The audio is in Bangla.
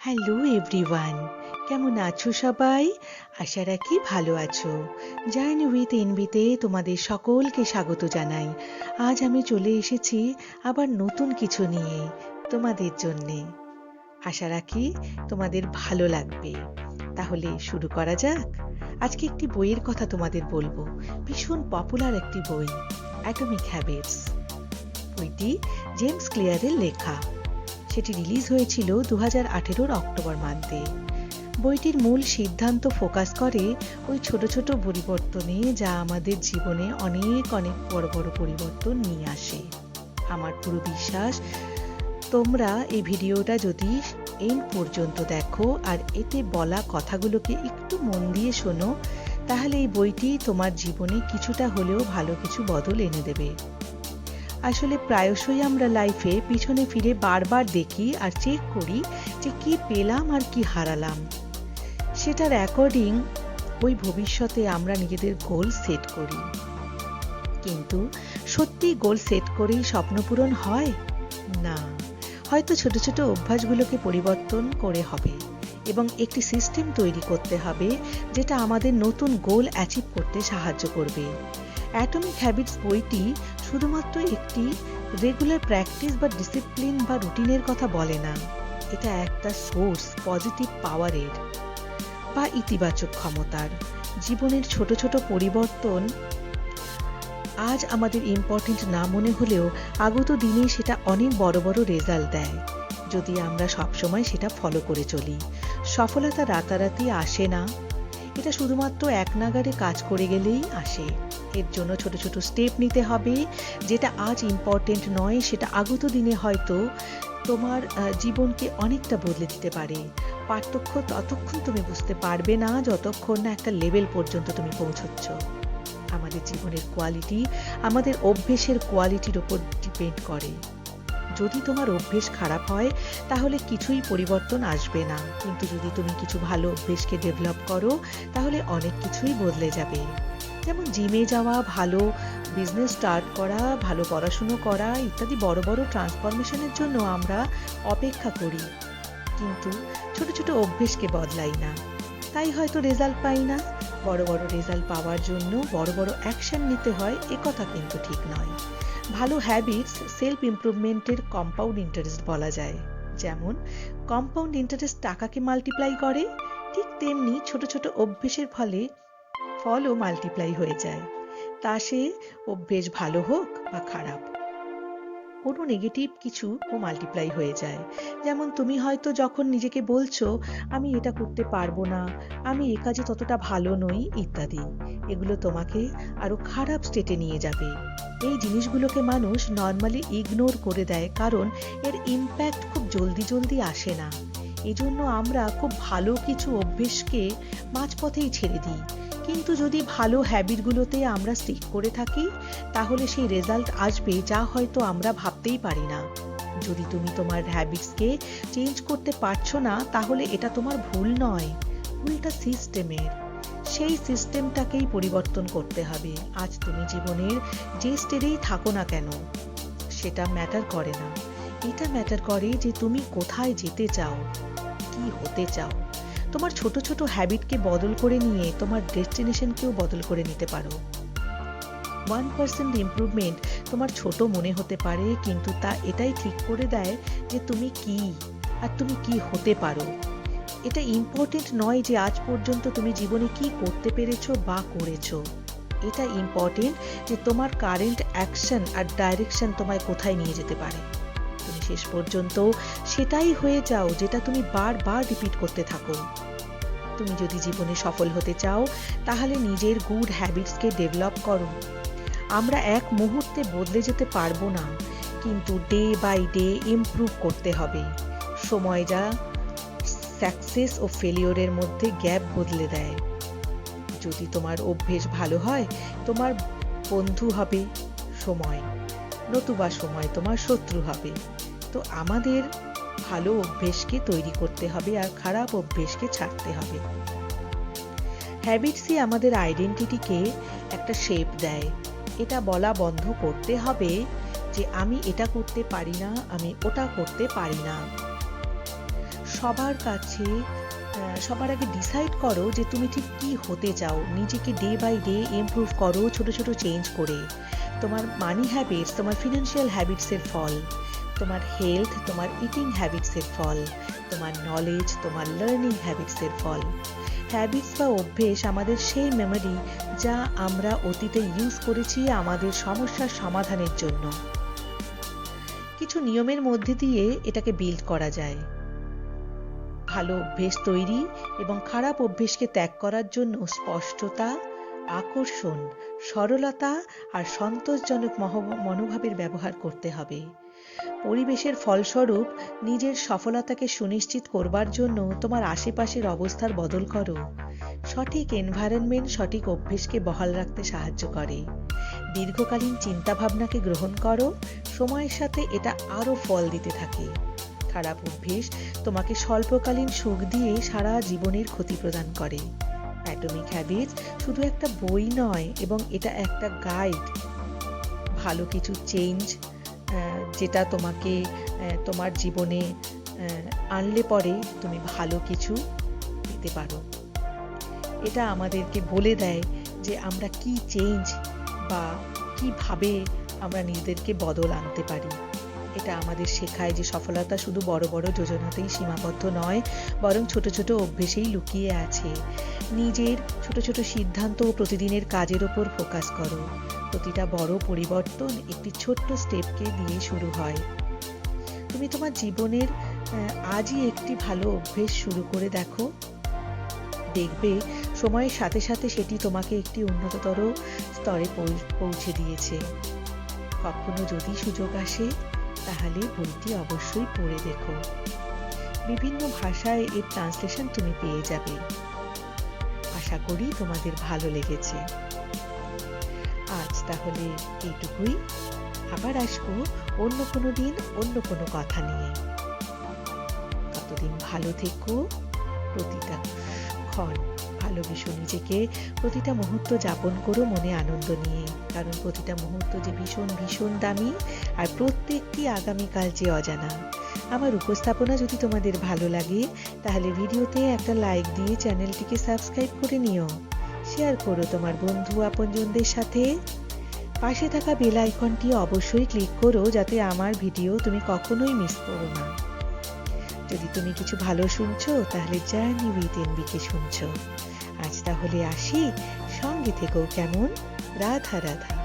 হ্যালো এভরিওয়ান কেমন আছো সবাই? আশা রাখি ভালো আছো। জার্নি উইথ এনবিতে তোমাদের সকলকে স্বাগত জানাই। আজ আমি চলে এসেছি আবার নতুন কিছু নিয়ে তোমাদের জন্যে। আশা রাখি তোমাদের ভালো লাগবে। তাহলে শুরু করা যাক। আজকে একটি বইয়ের কথা তোমাদের বলব। ভীষণ পপুলার একটি বই অ্যাটমিক হ্যাবিটস বইটি জেমস ক্লিয়ারের লেখা। সেটি রিলিজ হয়েছিল দু হাজার আঠেরোর অক্টোবর মান্থে। বইটির মূল সিদ্ধান্ত ফোকাস করে ওই ছোট ছোট পরিবর্তনে যা আমাদের জীবনে অনেক অনেক বড় বড় পরিবর্তন নিয়ে আসে। আমার পুরো বিশ্বাস, তোমরা এই ভিডিওটা যদি এই পর্যন্ত দেখো আর এতে বলা কথাগুলোকে একটু মন দিয়ে শোনো, তাহলে এই বইটি তোমার জীবনে কিছুটা হলেও ভালো কিছু বদল এনে দেবে। আসলে প্রায়শই আমরা লাইফে পিছনে ফিরে বারবার দেখি আর চেক করি যে কি পেলাম আর কি হারালাম। সেটার অ্যাকর্ডিং ওই ভবিষ্যতে আমরা নিজেদের গোল সেট করি। কিন্তু সত্যি গোল সেট করেই স্বপ্ন পূরণ হয়? না। হয়তো ছোট ছোট অভ্যাসগুলোকে পরিবর্তন করে হবে এবং একটি সিস্টেম তৈরি করতে হবে যেটা আমাদের নতুন গোল অ্যাচিভ করতে সাহায্য করবে। অ্যাটমিক হ্যাবিটস বইটি শুধুমাত্র একটি রেগুলার প্র্যাকটিস বা ডিসিপ্লিন বা রুটিনের কথা বলে না, এটা একটা সোর্স পজিটিভ পাওয়ারের বা ইতিবাচক ক্ষমতার। জীবনের ছোট ছোট পরিবর্তন আজ আমাদের ইম্পর্টেন্ট না মনে হলেও আগত দিনে সেটা অনেক বড় বড় রেজাল্ট দেয়, যদি আমরা সবসময় সেটা ফলো করে চলি। সফলতা রাতারাতি আসে না এটা শুধুমাত্র এক নাগারে কাজ করে গেলেই আসে। এর জন্য ছোট ছোট স্টেপ নিতে হবে, যেটা আজ ইম্পর্টেন্ট নয়, সেটা আগত দিনে হয়তো তোমার জীবনকে অনেকটা বদলে দিতে পারে। পার্থক্য ততক্ষণ তুমি বুঝতে পারবে না যতক্ষণ না একটা লেভেল পর্যন্ত তুমি পৌঁছচ্ছ। আমাদের জীবনের কোয়ালিটি আমাদের অভ্যেসের কোয়ালিটির ওপর ডিপেন্ড করে। যদি তোমার অভ্যেস খারাপ হয়, তাহলে কিছুই পরিবর্তন আসবে না। কিন্তু যদি তুমি কিছু ভালো অভ্যেসকে ডেভেলপ করো, তাহলে অনেক কিছুই বদলে যাবে। যেমন জিমে যাওয়া, ভালো বিজনেস স্টার্ট করা, ভালো পড়াশুনো করা, ইত্যাদি বড় বড় ট্রান্সফরমেশনের জন্য আমরা অপেক্ষা করি। কিন্তু ছোট ছোট অভ্যেসকে বদলাই না। তাই হয়তো রেজাল্ট পাই না। বড় বড় রেজাল্ট পাওয়ার জন্য বড় বড় অ্যাকশন নিতে হয় এ কথা কিন্তু ঠিক নয়। ভালো হ্যাবিটস সেলফ ইমপ্রুভমেন্টের কম্পাউন্ড ইন্টারেস্ট বলা যায়। যেমন কম্পাউন্ড ইন্টারেস্ট টাকাকে মাল্টিপ্লাই করে, ঠিক তেমনি ছোট ছোট অভ্যেসের ফলে ফলও মাল্টিপ্লাই হয়ে যায়। তা সে অভ্যেস ভালো হোক বা খারাপ। কোনো নেগেটিভ কিছু ও মাল্টিপ্লাই হয়ে যায়। যেমন তুমি হয়তো যখন নিজেকে বলছো, আমি এটা করতে পারব না, আমি এ কাজে ততটা ভালো নই, ইত্যাদি। এগুলো তোমাকে আরও খারাপ স্টেটে নিয়ে যাবে। এই জিনিসগুলোকে মানুষ নর্মালি ইগনোর করে দেয় কারণ এর ইম্প্যাক্ট খুব জলদি জলদি আসে না। এজন্য আমরা খুব ভালো কিছু অভ্যেসকে মাঝপথেই ছেড়ে দিই। কিন্তু যদি ভালো হ্যাবিটগুলোতে আমরা স্টিক করে থাকি, তাহলে সেই রেজাল্ট আসবে যা হয়তো আমরা ভাবতেই পারি না। যদি তুমি তোমার হ্যাবিটসকে চেঞ্জ করতে পারছ না, তাহলে এটা তোমার ভুল নয়। ভুলটা সিস্টেমের সেই সিস্টেমটাকেই পরিবর্তন করতে হবে। আজ তুমি জীবনের যে স্টেজেই থাকো না কেন, সেটা ম্যাটার করে না। এটা ম্যাটার করে যে তুমি কোথায় যেতে চাও, কি হতে চাও। তোমার ছোট ছোট হ্যাবিটকে বদল করে নিয়ে তোমার ডেস্টিনেশনকেও বদল করে নিতে পারো। ওয়ান পার্সেন্ট ইম্প্রুভমেন্ট তোমার ছোট মনে হতে পারে, কিন্তু তা এটাই ঠিক করে দেয় যে তুমি কি আর তুমি কি হতে পারো। এটা ইম্পর্টেন্ট নয় যে আজ পর্যন্ত তুমি জীবনে কি করতে পেরেছ বা করেছ। এটা ইম্পর্টেন্ট যে তোমার কারেন্ট অ্যাকশন আর ডাইরেকশন তোমায় কোথায় নিয়ে যেতে পারে। তুমি শেষ পর্যন্ত সেটাই হয়ে যাও যেটা তুমি বারবার রিপিট করতে থাকো। তুমি যদি জীবনে সফল হতে চাও, তাহলে নিজের গুড হ্যাবিটসকে ডেভেলপ করো। আমরা এক মুহূর্তে বদলে যেতে পারব না, কিন্তু ডে বাই ডে ইমপ্রুভ করতে হবে। সময় যা সাকসেস ও ফেলিওরের মধ্যে গ্যাপ বদলে দেয়। যদি তোমার অভ্যেস ভালো হয়, তোমার বন্ধু হবে সময়, নতুবা সময় তোমার শত্রু হবে। তো আমাদের ভালো অভ্যেসকে তৈরি করতে হবে আর খারাপ অভ্যেসকে ছাড়তে হবে। হ্যাবিটসই আমাদের আইডেন্টিটিকে একটা শেপ দেয়। এটা বলা বন্ধ করতে হবে যে আমি এটা করতে পারি না, আমি ওটা করতে পারি না। সবার কাছে সবার আগে ডিসাইড করো যে তুমি ঠিক কি হতে চাও। নিজেকে ডে বাই ডে ইমপ্রুভ করো, ছোট ছোট চেঞ্জ করে। তোমার মানি হ্যাবিটস তোমার ফিনান্সিয়াল হ্যাবিটসের ফল। তোমার হেলথ তোমার ইটিং হ্যাবিটসের ফল, তোমার নলেজ তোমার লার্নিং হ্যাবিটসের ফল। হ্যাবিটস বা অভ্যেস আমাদের সেই মেমরি যা আমরা অতীতে ইউজ করেছি আমাদের সমস্যার সমাধানের জন্য। কিছু নিয়মের মধ্যে দিয়ে এটাকে বিল্ড করা যায়। ভালো অভ্যেস তৈরি এবং খারাপ অভ্যেসকে ত্যাগ করার জন্য স্পষ্টতা, আকর্ষণ, সরলতা আর সন্তোষজনক মনোভাবের ব্যবহার করতে হবে। পরিবেশের ফলস্বরূপ নিজের সফলতাকে সুনিশ্চিত করবার জন্য তোমার আশেপাশের অবস্থার বদল করো। সঠিক এনভায়রনমেন্ট সঠিক অভ্যেসকে বহাল রাখতে সাহায্য করে। দীর্ঘকালীন চিন্তাভাবনাকে গ্রহণ করো। সময়ের সাথে এটা আরও ফল দিতে থাকে। খারাপ অভ্যেস তোমাকে স্বল্পকালীন সুখ দিয়ে সারা জীবনের ক্ষতি প্রদান করে। অ্যাটমিক হ্যাবিটস শুধু একটা বই নয়, এবং এটা একটা গাইড ভালো কিছু চেঞ্জ যেটা তোমাকে তোমার জীবনে আনলে পরে তুমি ভালো কিছু পেতে পারো। এটা আমাদেরকে বলে দেয় যে আমরা কি চেঞ্জ বা কীভাবে আমরা নিজেদেরকে বদল আনতে পারি। এটা আমাদের শেখায় যে সফলতা শুধু বড় বড় যোজনাতেই সীমাবদ্ধ নয়, বরং ছোট ছোট অভ্যেসেই লুকিয়ে আছে। নিজের ছোট ছোট সিদ্ধান্ত ও প্রতিদিনের কাজের ওপর ফোকাস করো। প্রতিটা বড় পরিবর্তন একটি ছোট্ট স্টেপকে দিয়ে শুরু হয়। তুমি তোমার জীবনের আজই একটি ভালো অভ্যেস শুরু করে দেখো। দেখবে সময়ের সাথে সাথে সেটি তোমাকে একটি উন্নততর স্তরে পৌঁছে দিয়েছে। কখনো যদি সুযোগ আসে, তাহলে বইটি অবশ্যই পড়ে দেখো। বিভিন্ন ভাষায় এর ট্রান্সলেশন তুমি পেয়ে যাবে। আশা করি তোমাদের ভালো লেগেছে। আজ তাহলে এইটুকুই। আবার আসব অন্য কোনো দিন, অন্য কোনো কথা নিয়ে। ততদিন ভালো থেকো। প্রতিটা ক্ষণ ভালোবেসো নিজেকে। প্রতিটা মুহূর্ত যাপন করো মনে আনন্দ নিয়ে। কারণ প্রতিটা মুহূর্ত যে ভীষণ ভীষণ দামি আর প্রত্যেকটি আগামীকাল যে অজানা। আমার উপস্থাপনা যদি তোমাদের ভালো লাগে, তাহলে ভিডিওতে একটা লাইক দিয়ে চ্যানেলটিকে সাবস্ক্রাইব করে নিও। শেয়ার করো তোমার বন্ধু আপনজনদের সাথে। পাশে থাকা বেল আইকনটি অবশ্যই ক্লিক করো যাতে আমার ভিডিও তুমি কখনোই মিস করো না। যদি তুমি কিছু ভালো শুনছো, তাহলে জার্নি উইথ এনবিকে শুনছো। আজ তাহলে আসি। সঙ্গে থেকেও কেমন? রাধা রাধা।